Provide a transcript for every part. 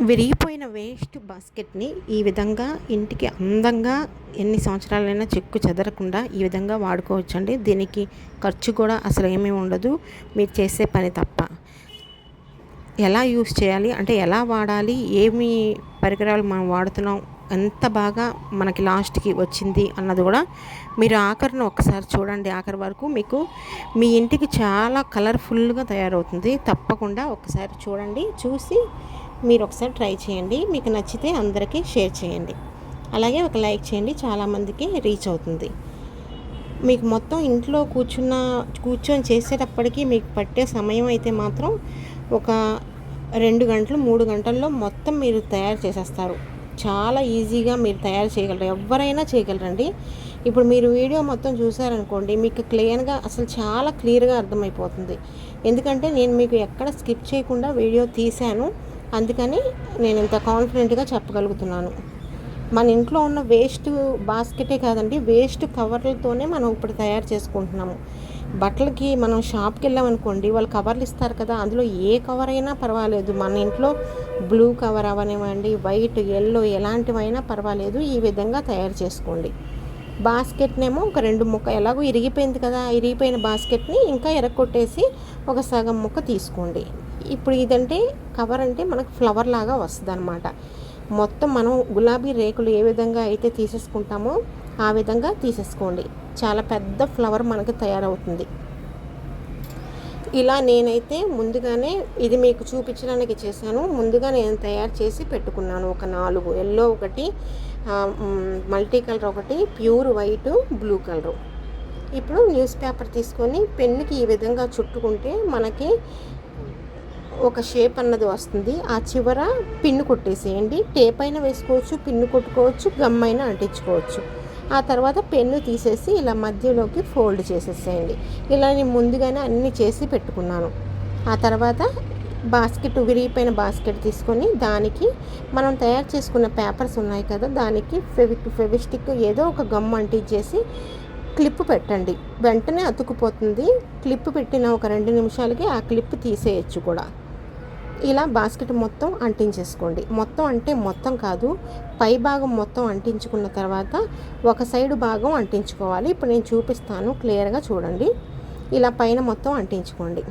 విరిగిపోయిన వేస్ట్ బాస్కెట్ని ఈ విధంగా ఇంటికి అందంగా ఎన్ని సంవత్సరాలైనా చెక్కు చెదరకుండా ఈ విధంగా వాడుకోవచ్చండి. దీనికి ఖర్చు కూడా అసలు ఏమీ ఉండదు. మీరు చేసే పని తప్ప. ఎలా యూస్ చేయాలి? అంటే ఎలా వాడాలి? ఏమి పరికరాలు మనం వాడుతున్నాం? ఎంత బాగా మనకి లాస్ట్కి వచ్చింది అన్నది కూడా మీరు ఆఖరిని ఒకసారి చూడండి. ఆఖరి వరకు మీకు మీ ఇంటికి చాలా కలర్ఫుల్గా తయారవుతుంది. తప్పకుండా ఒకసారి చూడండి. చూసి మీరు ఒకసారి ట్రై చేయండి. మీకు నచ్చితే అందరికీ షేర్ చేయండి. అలాగే ఒక లైక్ చేయండి. చాలామందికి రీచ్ అవుతుంది. మీకు మొత్తం ఇంట్లో కూర్చున్న కూర్చొని చేసేటప్పటికి మీకు పట్టే సమయం అయితే మాత్రం ఒక రెండు గంటలు మూడు గంటల్లో మొత్తం మీరు తయారు చేసేస్తారు. చాలా ఈజీగా మీరు తయారు చేయగలరు. ఎవరైనా చేయగలరండి. ఇప్పుడు మీరు వీడియో మొత్తం చూసారనుకోండి మీకు క్లియర్గా అసలు చాలా క్లియర్గా అర్థమైపోతుంది. ఎందుకంటే నేను మీకు ఎక్కడ స్కిప్ చేయకుండా వీడియో తీశాను. అందుకని నేను ఇంత కాన్ఫిడెంట్గా చెప్పగలుగుతున్నాను. మన ఇంట్లో ఉన్న వేస్ట్ బాస్కెటే కాదండి వేస్ట్ కవర్లతోనే మనం ఇప్పుడు తయారు చేసుకుంటున్నాము. బట్టలకి మనం షాప్కి వెళ్ళామనుకోండి వాళ్ళు కవర్లు ఇస్తారు కదా అందులో ఏ కవర్ అయినా పర్వాలేదు. మన ఇంట్లో బ్లూ కవర్ అవనివ్వండి వైట్ ఎల్లో ఎలాంటివైనా పర్వాలేదు. ఈ విధంగా తయారు చేసుకోండి. బాస్కెట్నేమో ఒక రెండు ముక్క ఎలాగో ఇరిగిపోయింది కదా ఇరిగిపోయిన బాస్కెట్ని ఇంకా ఎరగొట్టేసి ఒక సగం ముక్క తీసుకోండి. ఇప్పుడు ఇదంటే కవర్ అంటే మనకు ఫ్లవర్ లాగా వస్తుంది అనమాట మొత్తం మనం గులాబీ రేకులు ఏ విధంగా అయితే తీసేసుకుంటామో ఆ విధంగా తీసేసుకోండి. చాలా పెద్ద ఫ్లవర్ మనకు తయారవుతుంది. ఇలా నేనైతే ముందుగానే ఇది మీకు చూపించడానికి చేశాను. ముందుగా నేను తయారు చేసి పెట్టుకున్నాను. ఒక నాలుగు ఎల్లో ఒకటి మల్టీ కలర్ ఒకటి ప్యూర్ వైట్ బ్లూ కలరు. ఇప్పుడు న్యూస్ పేపర్ తీసుకొని పెన్నుకి ఈ విధంగా చుట్టుకుంటే మనకి ఒక షేప్ అన్నది వస్తుంది. ఆ చివర పిన్ను కొట్టేసేయండి. టేప్ అయినా వేసుకోవచ్చు పిన్ను కొట్టుకోవచ్చు గమ్ అయినా అంటించుకోవచ్చు. ఆ తర్వాత పెన్ను తీసేసి ఇలా మధ్యలోకి ఫోల్డ్ చేసేసేయండి. ఇలా నేను ముందుగానే అన్నీ చేసి పెట్టుకున్నాను. ఆ తర్వాత బాస్కెట్ విరిగిపోయిన బాస్కెట్ తీసుకొని దానికి మనం తయారు చేసుకున్న పేపర్స్ ఉన్నాయి కదా దానికి ఫెవిక్ ఫెవిస్టిక్ ఏదో ఒక గమ్ అంటించేసి క్లిప్ పెట్టండి. వెంటనే అతుకుపోతుంది. క్లిప్ పెట్టిన ఒక రెండు నిమిషాలకి ఆ క్లిప్ తీసేయచ్చు కూడా. ఇలా బాస్కెట్ మొత్తం అంటించేసుకోండి. మొత్తం అంటే మొత్తం కాదు పై భాగం మొత్తం అంటించుకున్న తర్వాత ఒక సైడ్ భాగం అంటించుకోవాలి. ఇప్పుడు నేను చూపిస్తాను క్లియర్గా చూడండి. ఇలా పైన మొత్తం అంటించుకోండి.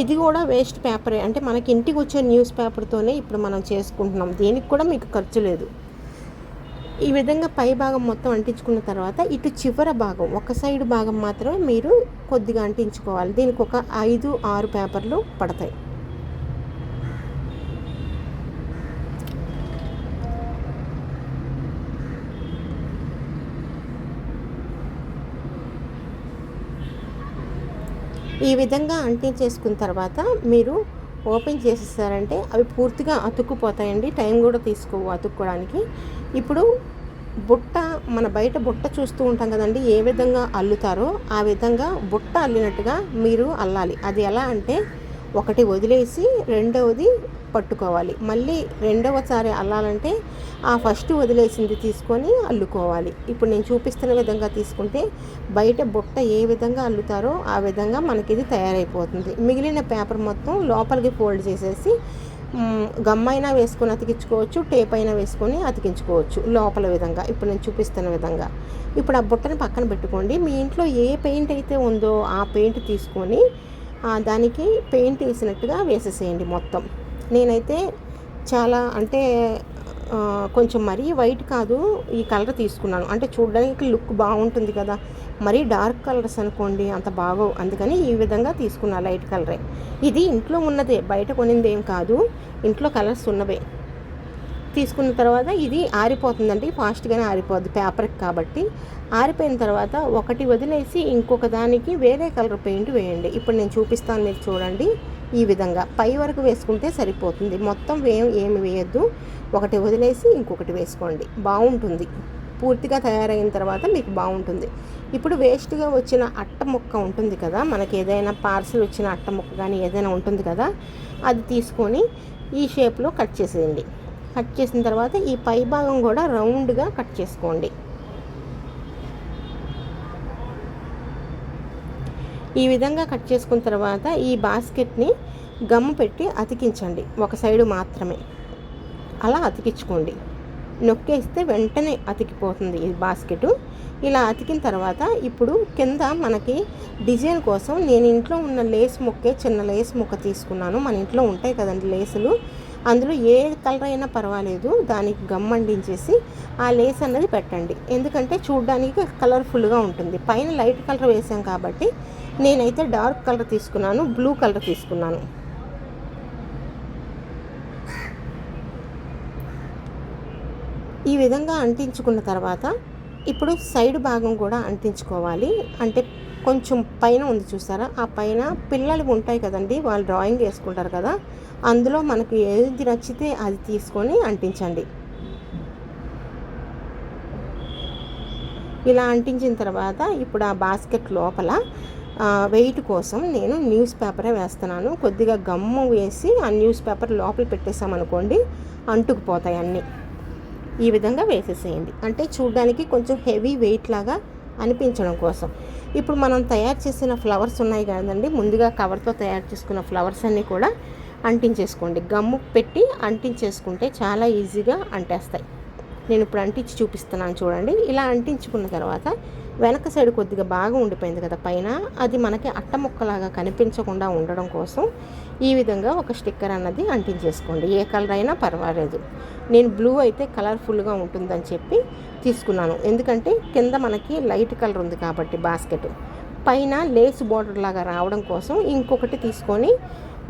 ఇది కూడా వేస్ట్ పేపరే అంటే మనకి ఇంటికి వచ్చే న్యూస్ పేపర్తోనే ఇప్పుడు మనం చేసుకుంటున్నాం. దీనికి కూడా మీకు ఖర్చు లేదు. ఈ విధంగా పై భాగం మొత్తం అంటించుకున్న తర్వాత ఇటు చివర భాగం ఒక సైడ్ భాగం మాత్రమే మీరు కొద్దిగా అంటించుకోవాలి. దీనికి ఒక ఐదు ఆరు పేపర్లు పడతాయి. ఈ విధంగా అంటించేసుకున్న తర్వాత మీరు ఓపెన్ చేసేసారంటే అవి పూర్తిగా అతుక్కుపోతాయండి. టైం కూడా తీసుకోవు అతుక్కోవడానికి ఇప్పుడు బుట్ట మన బయట బుట్ట చూస్తూ ఉంటాం కదండి ఏ విధంగా అల్లుతారో ఆ విధంగా బుట్ట అల్లినట్టుగా మీరు అల్లాలి. అది ఎలా అంటే ఒకటి వదిలేసి రెండవది పట్టుకోవాలి. మళ్ళీ రెండవసారి అల్లాలంటే ఆ ఫస్ట్ వదిలేసింది తీసుకొని అల్లుకోవాలి. ఇప్పుడు నేను చూపిస్తున్న విధంగా తీసుకుంటే బయట బుట్ట ఏ విధంగా అల్లుతారో ఆ విధంగా మనకి ఇది తయారైపోతుంది. మిగిలిన పేపర్ మొత్తం లోపలికి ఫోల్డ్ చేసేసి గమ్మైనా వేసుకొని అతికించుకోవచ్చు టేప్ అయినా వేసుకొని అతికించుకోవచ్చు లోపల విధంగా. ఇప్పుడు నేను చూపిస్తున్న విధంగా. ఇప్పుడు ఆ బుట్టని పక్కన పెట్టుకోండి. మీ ఇంట్లో ఏ పెయింట్ అయితే ఉందో ఆ పెయింట్ తీసుకొని దానికి పెయింట్ వేసినట్టుగా వేసేసేయండి మొత్తం. నేనైతే చాలా అంటే కొంచెం మరీ వైట్ కాదు ఈ కలర్ తీసుకున్నాను. అంటే చూడడానికి లుక్ బాగుంటుంది కదా. మరీ డార్క్ కలర్స్ అనుకోండి అంత బాగో అందుకని ఈ విధంగా తీసుకున్నా లైట్ కలరే. ఇది ఇంట్లో ఉన్నదే బయట కొనింది ఏం కాదు. ఇంట్లో కలర్స్ ఉన్నవే. తీసుకున్న తర్వాత ఇది ఆరిపోతుందండి ఫాస్ట్గానే ఆరిపోద్ది పేపర్కి కాబట్టి. ఆరిపోయిన తర్వాత ఒకటి వదిలేసి ఇంకొక దానికి వేరే కలర్ పెయింట్ వేయండి. ఇప్పుడు నేను చూపిస్తాను మీరు చూడండి ఈ విధంగా. పై వరకు వేసుకుంటే సరిపోతుంది. మొత్తం వే ఏమి వేయద్దు. ఒకటి వదిలేసి ఇంకొకటి వేసుకోండి. బాగుంటుంది. పూర్తిగా తయారైన తర్వాత మీకు బాగుంటుంది. ఇప్పుడు వేస్ట్గా వచ్చిన అట్ట ముక్క ఉంటుంది కదా మనకి ఏదైనా పార్సల్ వచ్చిన అట్ట ముక్క కానీ ఏదైనా ఉంటుంది కదా అది తీసుకొని ఈ షేప్లో కట్ చేసేయండి. కట్ చేసిన తర్వాత ఈ పై భాగం కూడా రౌండ్గా కట్ చేసుకోండి. ఈ విధంగా కట్ చేసుకున్న తర్వాత ఈ బాస్కెట్ని గమ్ము పెట్టి అతికించండి. ఒక సైడు మాత్రమే. అలా అతికించుకోండి. నొక్కేస్తే వెంటనే అతికిపోతుంది ఈ బాస్కెట్. ఇలా అతికిన తర్వాత ఇప్పుడు కింద మనకి డిజైన్ కోసం నేను ఇంట్లో ఉన్న లేస్ ముక్కే చిన్న లేస్ ముక్క తీసుకున్నాను. మన ఇంట్లో ఉంటాయి కదండి లేసులు. అందులో ఏ కలర్ అయినా పర్వాలేదు దానికి గమ్ అంటించేసి ఆ లేస్ అన్నది పెట్టండి. ఎందుకంటే చూడడానికి కలర్ఫుల్గా ఉంటుంది. పైన లైట్ కలర్ వేసాం కాబట్టి నేనైతే డార్క్ కలర్ తీసుకున్నాను బ్లూ కలర్ తీసుకున్నాను. ఈ విధంగా అంటించుకున్న తర్వాత ఇప్పుడు సైడ్ భాగం కూడా అంటించుకోవాలి. అంటే కొంచెం పైన ఉంది చూసారా? ఆ పైన పిల్లలు ఉంటాయి కదండి వాళ్ళు డ్రాయింగ్ వేసుకుంటారు కదా అందులో మనకు ఏది నచ్చితే అది తీసుకొని అంటించండి. ఇలా అంటించిన తర్వాత ఇప్పుడు ఆ బాస్కెట్ లోపల వెయిట్ కోసం నేను న్యూస్ పేపరే వేస్తున్నాను. కొద్దిగా గమ్ము వేసి ఆ న్యూస్ పేపర్ లోపల పెట్టేసామనుకోండి అంటుకుపోతాయి అన్నీ. ఈ విధంగా వేసేసేయండి. అంటే చూడడానికి కొంచెం హెవీ వెయిట్ లాగా అనిపించడం కోసం. ఇప్పుడు మనం తయారు చేసిన ఫ్లవర్స్ ఉన్నాయి కదండి. ముందుగా కవర్తో తయారు చేసుకున్న ఫ్లవర్స్ అన్నీ కూడా అంటించేసుకోండి. గమ్ము పెట్టి అంటించేసుకుంటే చాలా ఈజీగా అంటేస్తాయి. నేను ఇప్పుడు అంటించి చూపిస్తున్నాను చూడండి. ఇలా అంటించుకున్న తర్వాత వెనక సైడ్ కొద్దిగా బాగా ఉండిపోయింది కదా పైన అది మనకి అట్ట ముక్కలాగా కనిపించకుండా ఉండడం కోసం ఈ విధంగా ఒక స్టిక్కర్ అన్నది అంటించేసుకోండి. ఏ కలర్ అయినా పర్వాలేదు. నేను బ్లూ అయితే కలర్ఫుల్గా ఉంటుందని చెప్పి తీసుకున్నాను. ఎందుకంటే కింద మనకి లైట్ కలర్ ఉంది కాబట్టి బాస్కెట్. పైన లేస్ బార్డర్ లాగా రావడం కోసం ఇంకొకటి తీసుకొని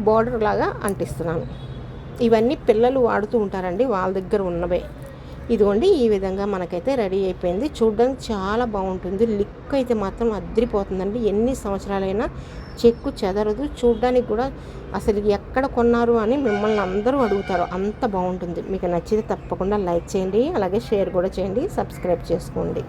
బార్డర్ లాగా అంటిస్తున్నాను. ఇవన్నీ పిల్లలు వాడుతూ ఉంటారండి వాళ్ళ దగ్గర ఉన్నవే. ఇదిగోండి ఈ విధంగా మనకైతే రెడీ అయిపోయింది. చూడడానికి చాలా బాగుంటుంది. లిక్ అయితే మాత్రం అద్రిపోతుందండి. ఎన్ని సంవత్సరాలైనా చెక్కు చెదరదు. చూడడానికి కూడా అసలు ఎక్కడ కొన్నారు అని మిమ్మల్ని అందరూ అడుగుతారు. అంత బాగుంటుంది. మీకు నచ్చితే తప్పకుండా లైక్ చేయండి అలాగే షేర్ కూడా చేయండి సబ్స్క్రైబ్ చేసుకోండి.